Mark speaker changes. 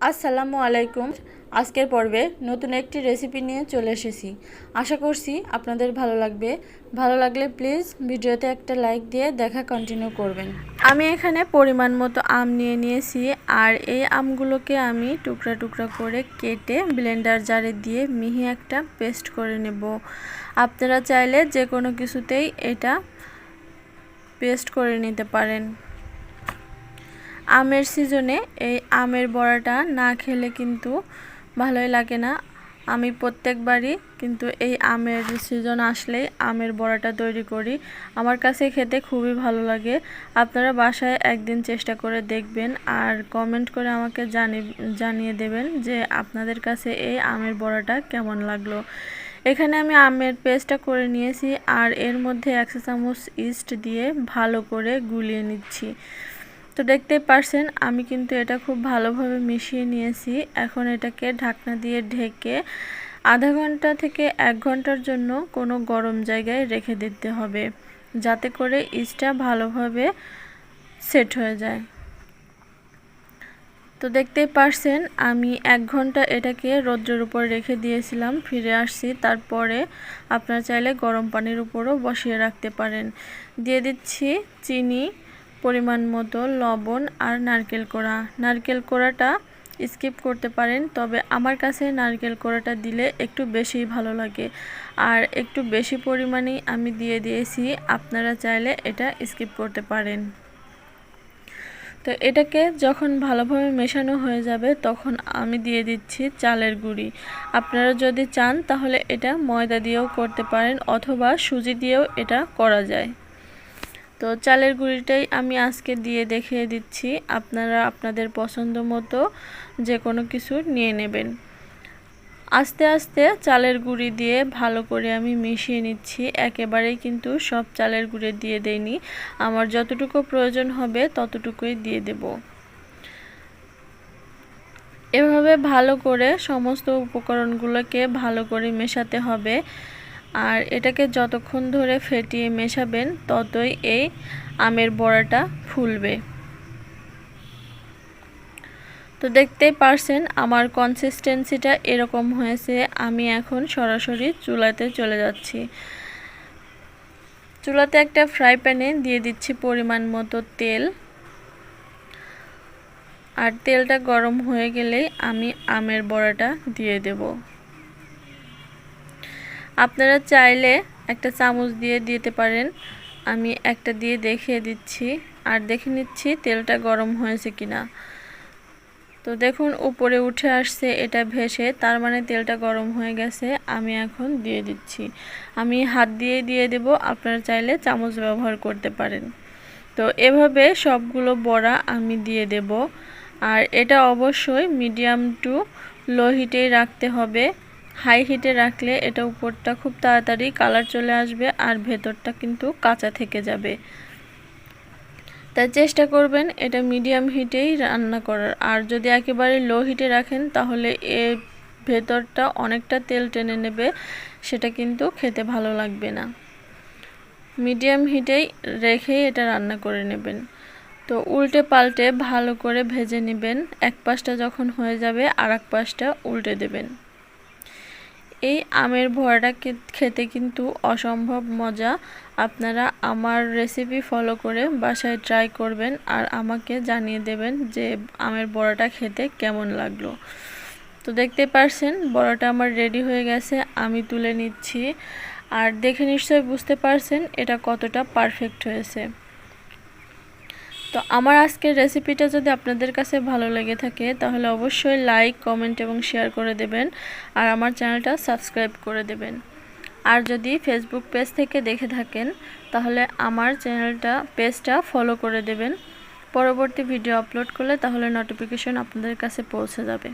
Speaker 1: আসসালামু আলাইকুম। আজকের পর্বে নতুন একটি রেসিপি নিয়ে চলে এসেছি। আশা করছি আপনাদের ভালো লাগবে। ভালো লাগলে প্লিজ ভিডিওতে একটা লাইক দিয়ে দেখা কন্টিনিউ করবেন। আমি এখানে পরিমাণ মতো আম নিয়ে নিয়েছি আর এই আমগুলোকে আমি টুকরা টুকরা করে কেটে ব্লেন্ডার জারে দিয়ে মিহি একটা পেস্ট করে নেব। আপনারা চাইলে যে কোনো কিছুতেই এটা পেস্ট করে নিতে পারেন। আমের সিজনে এই আমের বড়াটা না খেলে কিন্তু ভালোই লাগে না। আমি প্রত্যেকবারই কিন্তু এই আমের সিজন আসলেই আমের বড়াটা তৈরি করি। আমার কাছে খেতে খুবই ভালো লাগে। আপনারা বাসায় একদিন চেষ্টা করে দেখবেন আর কমেন্ট করে আমাকে জানি, জানিয়ে দেবেন যে আপনাদের কাছে এই আমের বড়াটা কেমন লাগল। এখানে আমি আমের পেস্টটা করে নিয়েছি আর এর মধ্যে একশো চামচ ইস্ট দিয়ে ভালো করে গুলিয়ে নিচ্ছি। তো দেখতেই পারছেন, আমি কিন্তু এটা খুব ভালোভাবে মিশিয়ে নিয়েছি। এখন এটাকে ঢাকনা দিয়ে ঢেকে আধা ঘণ্টা থেকে এক ঘণ্টার জন্য কোনো গরম জায়গায় রেখে দিতে হবে, যাতে করে ইস্টটা ভালোভাবে সেট হয়ে যায়। তো দেখতেই পারছেন, আমি এক ঘণ্টা এটাকে রৌদ্রের উপর রেখে দিয়েছিলাম, ফিরে আসছি। তারপরে আপনারা চাইলে গরম পানির উপরও বসিয়ে রাখতে পারেন। দিয়ে দিচ্ছি চিনি পরিমাণ মতো লবণ আর নারকেল কোড়া। নারকেল কোড়াটা স্কিপ করতে পারেন, তবে আমার কাছে নারকেল কোড়াটা দিলে একটু বেশি ভালো লাগে। আর একটু বেশি পরিমাণেই আমি দিয়ে দিয়েছি, আপনারা চাইলে এটা স্কিপ করতে পারেন। তো এটাকে যখন ভালোভাবে মেশানো হয়ে যাবে, তখন আমি দিয়ে দিচ্ছি চালের গুঁড়ি। আপনারা যদি চান, তাহলে এটা ময়দা দিয়েও করতে পারেন, অথবা সুজি দিয়েও এটা করা যায়। তো চালের গুঁড়িটাই আমি আজকে দিয়ে দেখিয়ে দিচ্ছি। আপনারা আপনাদের পছন্দ মতো যে কোনো কিছু নিয়ে নেবেন। আস্তে আস্তে চালের গুঁড়ি দিয়ে ভালো করে আমি মিশিয়ে নিচ্ছি। একেবারেই কিন্তু সব চালের গুঁড়ি দিয়ে দেইনি। আমার যতটুকু প্রয়োজন হবে ততটুকুই দিয়ে দেব। এভাবে ভালো করে সমস্ত উপকরণগুলোকে ভালো করে মেশাতে হবে। আর এটাকে যতক্ষণ ধরে ফেটিয়ে মেশাবেন, ততই এই আমের বড়াটা ফুলবে। তো দেখতেই পারছেন, আমার কনসিস্টেন্সিটা এরকম হয়েছে, আমি এখন সরাসরি চুলাতে চলে যাচ্ছি। চুলাতে একটা ফ্রাই প্যানে দিয়ে দিচ্ছি পরিমাণ মতো তেল। আর তেলটা গরম হয়ে গেলেই আমি আমের বড়াটা দিয়ে দেবো। আপনারা চাইলে একটা চামচ দিয়ে দিতে পারেন। আমি একটা দিয়ে দেখিয়ে দিচ্ছি। আর দেখে নিচ্ছি তেলটা গরম হয়েছে কিনা। তো দেখুন, উপরে উঠে আসছে এটা ভেসে, তার মানে তেলটা গরম হয়ে গেছে। আমি এখন দিয়ে দিচ্ছি। আমি হাত দিয়ে দিয়ে দেব, আপনারা চাইলে চামচ ব্যবহার করতে পারেন। তো এভাবে সবগুলো বড়া আমি দিয়ে দেব। আর এটা অবশ্যই মিডিয়াম টু লো হিটেই রাখতে হবে। হাই হিটে রাখলে এটা উপরটা খুব তাড়াতাড়ি কালার চলে আসবে আর ভেতরটা কিন্তু কাঁচা থেকে যাবে। তাই চেষ্টা করবেন এটা মিডিয়াম হিটেই রান্না করার। আর যদি একেবারে লো হিটে রাখেন, তাহলে এ ভেতরটা অনেকটা তেল টেনে নেবে, সেটা কিন্তু খেতে ভালো লাগবে না। মিডিয়াম হিটেই রেখেই এটা রান্না করে নেবেন। তো উল্টে পাল্টে ভালো করে ভেজে নেবেন। এক পাশটা যখন হয়ে যাবে আর এক পাশটা উল্টে দেবেন। এই আমের ভরাটা খেতে কিন্তু অসম্ভব মজা। আপনারা আমার রেসিপি ফলো করে বাসায় ট্রাই করবেন আর আমাকে জানিয়ে দেবেন যে আমের বড়াটা খেতে কেমন লাগল। তো দেখতে পারছেন বড়াটা আমার রেডি হয়ে গেছে, আমি তুলে নিচ্ছি। আর দেখে নিশ্চয়ই বুঝতে পারছেন এটা কতটা পারফেক্ট হয়েছে। তো আমার আজকের রেসিপিটা যদি আপনাদের কাছে ভালো লেগে থাকে, তাহলে অবশ্যই লাইক কমেন্ট এবং শেয়ার করে দেবেন। আর আমার চ্যানেলটা সাবস্ক্রাইব করে দেবেন। আর যদি ফেসবুক পেজ থেকে দেখে থাকেন, তাহলে আমার চ্যানেলটা পেজটা ফলো করে দেবেন। পরবর্তী ভিডিও আপলোড করলে তাহলে নোটিফিকেশন আপনাদের কাছে পৌঁছে যাবে।